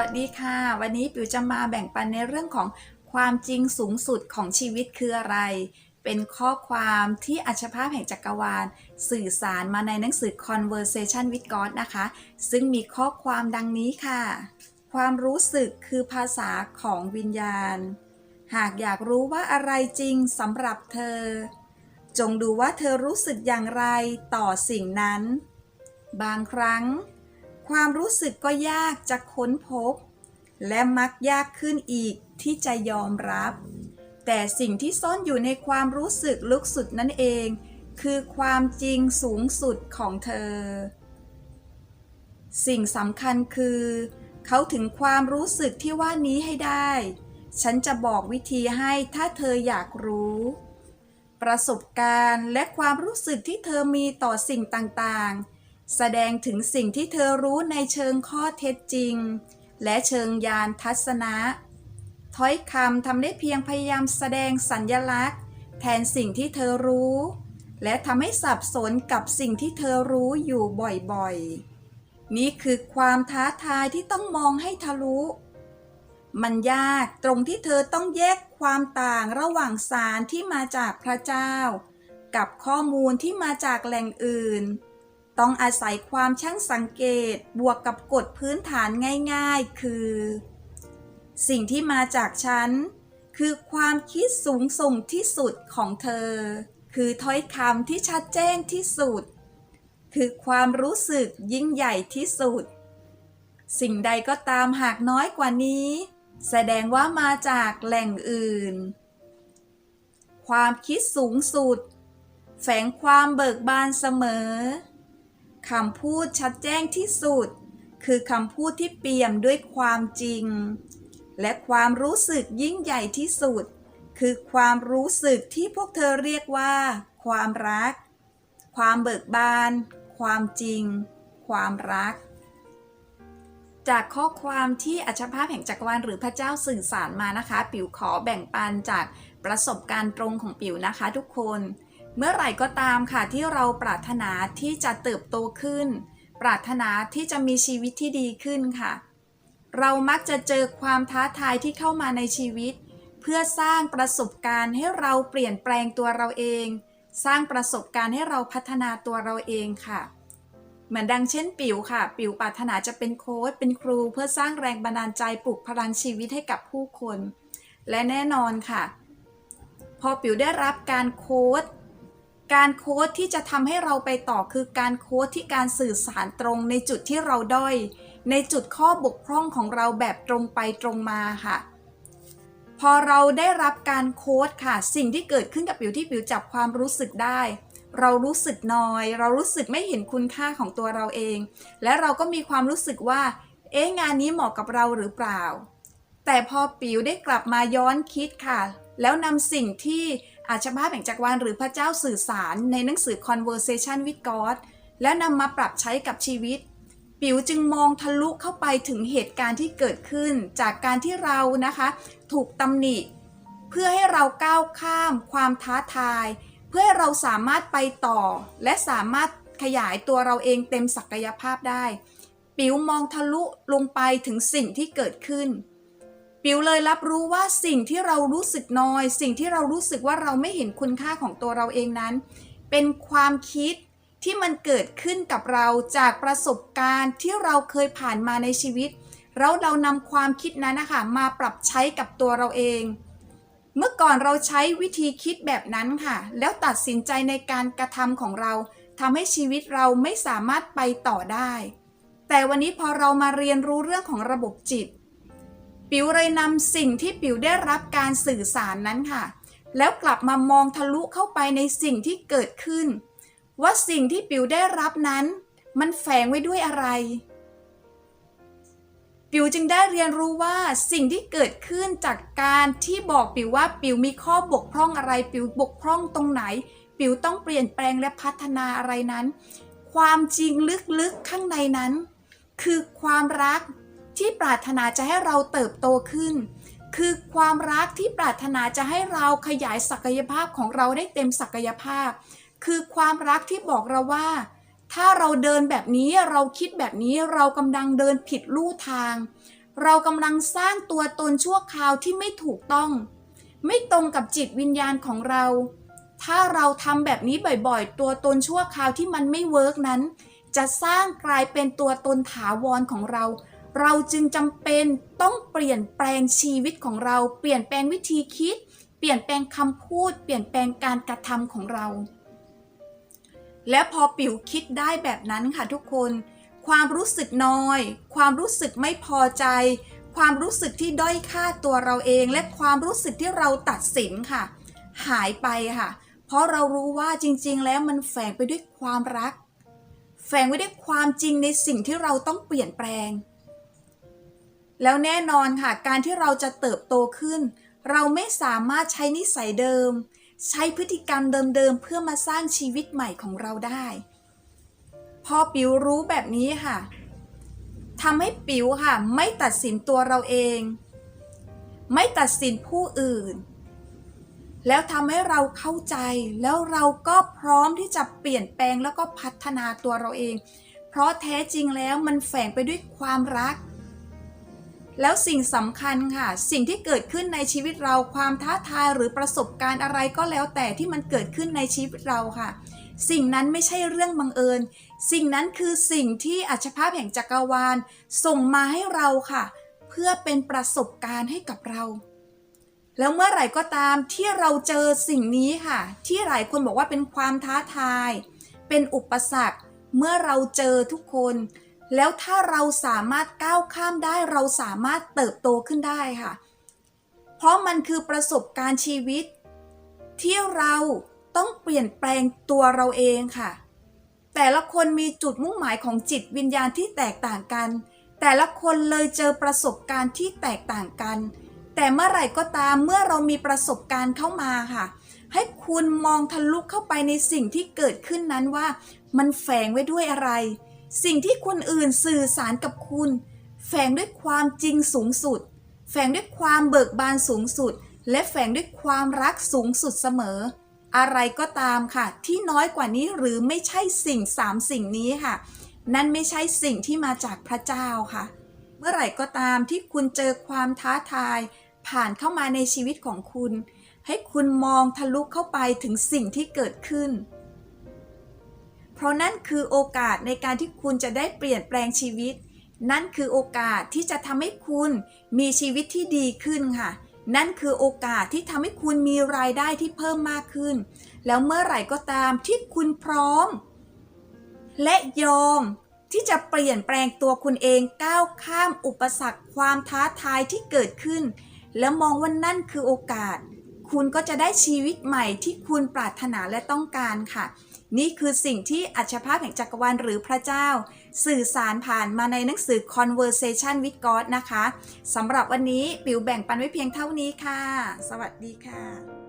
วัสดีค่ะ วันนี้ปิวจะมาแบ่งปันในเรื่องของความจริงสูงสุดของชีวิตคืออะไร เป็นข้อความที่อัชภาพแห่งจักรวาล สื่อสารมาในหนังสือ Conversation with God นะคะ ซึ่งมีข้อความดังนี้ค่ะ ความรู้สึกคือภาษาของวิญญาณ หากอยากรู้ว่าอะไรจริงสำหรับเธอ จงดูว่าเธอรู้สึกอย่างไรต่อสิ่งนั้น บางครั้ง ความรู้สึกก็ยากจะค้นพบ และมักยากขึ้นอีกที่จะยอมรับ แต่สิ่งที่ซ่อนอยู่ในความรู้สึกลึกสุดนั่นเอง คือความจริงสูงสุดของเธอ สิ่งสำคัญคือ เขาถึงความรู้สึกที่ว่านี้ให้ได้ ฉันจะบอกวิธีให้ถ้าเธออยากรู้ประสบการณ์และความรู้สึกที่เธอมีต่อสิ่งต่าง ๆ แสดงถึงสิ่งที่เธอรู้ในเชิงข้อเท็จจริง และเชิงยานทัศนะ ถ้อยคำทำได้เพียงพยายามแสดงสัญญลักษณ์ แทนสิ่งที่เธอรู้ และทำให้สับสนกับสิ่งที่เธอรู้อยู่บ่อยๆ นี่คือความท้าทายที่ต้องมองให้ทะลุ มันยากตรงที่เธอต้องแยกความต่างระหว่างสารที่มาจากพระเจ้า กับข้อมูลที่มาจากแหล่งอื่น ต้องอาศัยความช่างสังเกตบวกกับกฎพื้นฐานง่ายๆ คือ สิ่งที่มาจากฉัน คือความคิดสูงส่งที่สุดของเธอ คือถ้อยคำที่ชัดแจ้งที่สุด คือความรู้สึกยิ่งใหญ่ที่สุด สิ่งใดก็ตามหากน้อยกว่านี้ แสดงว่ามาจากแหล่งอื่น ความคิดสูงสุด แฝงความเบิกบานเสมอ คำพูดชัดแจ้งที่สุด คือคำพูดที่เปี่ยมด้วยความจริง และความรู้สึกยิ่งใหญ่ที่สุด คือความรู้สึกที่พวกเธอเรียกว่า ความรัก ความเบิกบาน ความจริง ความรัก จากข้อความที่อัชภาพแห่งจักรวาลหรือพระเจ้าสื่อสารมานะคะ ปิวขอแบ่งปันจากประสบการณ์ตรงของปิวนะคะทุกคน เมื่อไหร่ก็ตามค่ะที่เราปรารถนาที่จะเติบโตขึ้น ปรารถนาที่จะมีชีวิตที่ดีขึ้นค่ะ เรามักจะเจอความท้าทายที่เข้ามาในชีวิต เพื่อสร้างประสบการณ์ให้เราเปลี่ยนแปลงตัวเราเอง สร้างประสบการณ์ให้เราพัฒนาตัวเราเองค่ะ เหมือนดังเช่นปิ๋วค่ะ ปิ๋วปรารถนาจะเป็นโค้ชเป็นครู เพื่อสร้างแรงบันดาลใจปลุกพลังชีวิตให้กับผู้คน และแน่นอนค่ะ พอปิ๋วได้รับการโค้ช การโค้ชที่จะทำให้เราไปต่อคือการโค้ชที่การสื่อสารตรงในจุดที่เราด้อย ในจุดข้อบกพร่องของเราแบบตรงไปตรงมาค่ะ พอเราได้รับการโค้ชค่ะ สิ่งที่เกิดขึ้นกับปิ๋วที่ปิ๋วจับความรู้สึกได้ เรารู้สึกน้อย เรารู้สึกไม่เห็นคุณค่าของตัวเราเอง และเราก็มีความรู้สึกว่า เอ๊ะงานนี้เหมาะกับเราหรือเปล่า แต่พอปิวได้กลับมาย้อนคิดค่ะ แล้วนำสิ่งที่ อาชภาพแห่งจักรวาลหรือพระเจ้าสื่อสารในหนังสือ Conversation with God แล้วนำมาปรับใช้กับชีวิต ปิ๋วจึงมองทะลุเข้าไปถึงเหตุการณ์ที่เกิดขึ้น จากการที่เรานะคะ ถูกตำหนิ เพื่อให้เราก้าวข้าม ความท้าทาย เพื่อให้เราสามารถไปต่อ และสามารถขยายตัวเราเองเต็มศักยภาพได้ ปิ๋วมองทะลุลงไปถึงสิ่งที่เกิดขึ้น ปิวเลยรับรู้ว่าสิ่งที่เรารู้สึกน้อย สิ่งที่เรารู้สึกว่าเราไม่เห็นคุณค่าของตัวเราเองนั้น เป็นความคิดที่มันเกิดขึ้นกับเราจากประสบการณ์ที่เราเคยผ่านมาในชีวิต แล้วเรานำความคิดนั้นนะคะมาปรับใช้กับตัวเราเอง เมื่อก่อนเราใช้วิธีคิดแบบนั้นค่ะ แล้วตัดสินใจในการกระทำของเราทำให้ชีวิตเราไม่สามารถไปต่อได้ แต่วันนี้พอเรามาเรียนรู้เรื่องของระบบจิต ปิวเลยนำสิ่งที่ปิวได้รับการสื่อสารนั้นค่ะ แล้วกลับมามองทะลุเข้าไปในสิ่งที่เกิดขึ้น ว่าสิ่งที่ปิวได้รับนั้น มันแฝงไว้ด้วยอะไร ปิวจึงได้เรียนรู้ว่าสิ่งที่เกิดขึ้นจากการที่บอกปิวว่าปิวมีข้อบกพร่องอะไร ปิวบกพร่องตรงไหน ปิวต้องเปลี่ยนแปลงและพัฒนาอะไรนั้น ความจริงลึกๆข้างในนั้น คือความรัก ที่ปรารถนาจะให้เราเติบโตขึ้น คือความรักที่ปรารถนาจะให้เราขยายศักยภาพของเราได้เต็มศักยภาพ คือความรักที่บอกเราว่า ถ้าเราเดินแบบนี้เราคิดแบบนี้เรากำลังเดินผิดลู่ทาง เรากำลังสร้างตัวตนชั่วคราวที่ไม่ถูกต้อง ไม่ตรงกับจิตวิญญาณของเรา ถ้าเราทำแบบนี้บ่อยๆ ตัวตนชั่วคราวที่มันไม่เวิร์กนั้นจะสร้างกลายเป็นตัวตนถาวรของเรา เราจึงจำเป็นต้องเปลี่ยนแปลงชีวิตของเรา เปลี่ยนแปลงวิธีคิด เปลี่ยนแปลงคำพูด เปลี่ยนแปลงการกระทำของเรา และพอปิ๋วคิดได้แบบนั้นค่ะทุกคน ความรู้สึกน้อย ความรู้สึกไม่พอใจ ความรู้สึกที่ด้อยค่าตัวเราเอง และความรู้สึกที่เราตัดสินค่ะ หายไปค่ะ เพราะเรารู้ว่าจริง ๆ แล้วมันแฝงไปด้วยความรัก แฝงไว้ด้วยความจริงในสิ่งที่เราต้องเปลี่ยนแปลง แล้วแน่นอนค่ะ การที่เราจะเติบโตขึ้น เราไม่สามารถใช้นิสัยเดิม ใช้พฤติกรรมเดิมๆ เพื่อมาสร้างชีวิตใหม่ของเราได้ พอปิวรู้แบบนี้ค่ะทำให้ปิวค่ะ ไม่ตัดสินตัวเราเอง ไม่ตัดสินผู้อื่น แล้วทำให้เราเข้าใจ แล้วเราก็พร้อมที่จะเปลี่ยนแปลงแล้วก็พัฒนาตัวเราเอง เพราะแท้จริงแล้วมันแฝงไปด้วยความรัก แล้วสิ่งสำคัญค่ะ สิ่งที่เกิดขึ้นในชีวิตเราความท้าทายหรือประสบการณ์อะไรก็แล้วแต่ที่มันเกิดขึ้นในชีวิตเราค่ะ สิ่งนั้นไม่ใช่เรื่องบังเอิญ สิ่งนั้นคือสิ่งที่อัจฉภาพแห่งจักรวาล ส่งมาให้เราค่ะ เพื่อเป็นประสบการณ์ให้กับเรา แล้วเมื่อไหร่ก็ตามที่เราเจอสิ่งนี้ค่ะ ที่หลายคนบอกว่าเป็นความท้าทาย เป็นอุปสรรค เมื่อเราเจอทุกคน แล้วถ้าเราสามารถก้าวข้ามได้เราสามารถเติบโตขึ้นได้ค่ะ เพราะมันคือประสบการณ์ชีวิต ที่เราต้องเปลี่ยนแปลงตัวเราเองค่ะ แต่ละคนมีจุดมุ่งหมายของจิตวิญญาณที่แตกต่างกัน แต่ละคนเลยเจอประสบการณ์ที่แตกต่างกัน แต่เมื่อไหร่ก็ตามเมื่อเรามีประสบการณ์เข้ามาค่ะ ให้คุณมองทะลุเข้าไปในสิ่งที่เกิดขึ้นนั้นว่า มันแฝงไว้ด้วยอะไร สิ่งที่คนอื่นสื่อสารกับคุณ แฝงด้วยความจริงสูงสุด แฝงด้วยความเบิกบานสูงสุด และแฝงด้วยความรักสูงสุดเสมอ อะไรก็ตามค่ะ ที่น้อยกว่านี้หรือไม่ใช่สิ่งสามสิ่งนี้ค่ะ นั่นไม่ใช่สิ่งที่มาจากพระเจ้าค่ะ เมื่อไหร่ก็ตามที่คุณเจอความท้าทาย ผ่านเข้ามาในชีวิตของคุณ ให้คุณมองทะลุเข้าไปถึงสิ่งที่เกิดขึ้น เพราะนั่นคือโอกาสในการที่คุณจะได้เปลี่ยนแปลงชีวิต นั่นคือโอกาสที่จะทำให้คุณมีชีวิตที่ดีขึ้นค่ะ นั่นคือโอกาสที่ทำให้คุณมีรายได้ที่เพิ่มมากขึ้น แล้วเมื่อไหร่ก็ตามที่คุณพร้อม และยอมที่จะเปลี่ยนแปลงตัวคุณเองก้าวข้ามอุปสรรคความท้าทายที่เกิดขึ้น แล้วมองว่านั่นคือโอกาส คุณก็จะได้ชีวิตใหม่ที่คุณปรารถนาและต้องการค่ะ นี่คือสิ่งที่อัจฉภาพแห่งจักรวาลหรือพระเจ้า สื่อสารผ่านมาในหนังสือ Conversation with God นะคะสำหรับวันนี้ปิวแบ่งปันไว้เพียงเท่านี้ค่ะ สวัสดีค่ะ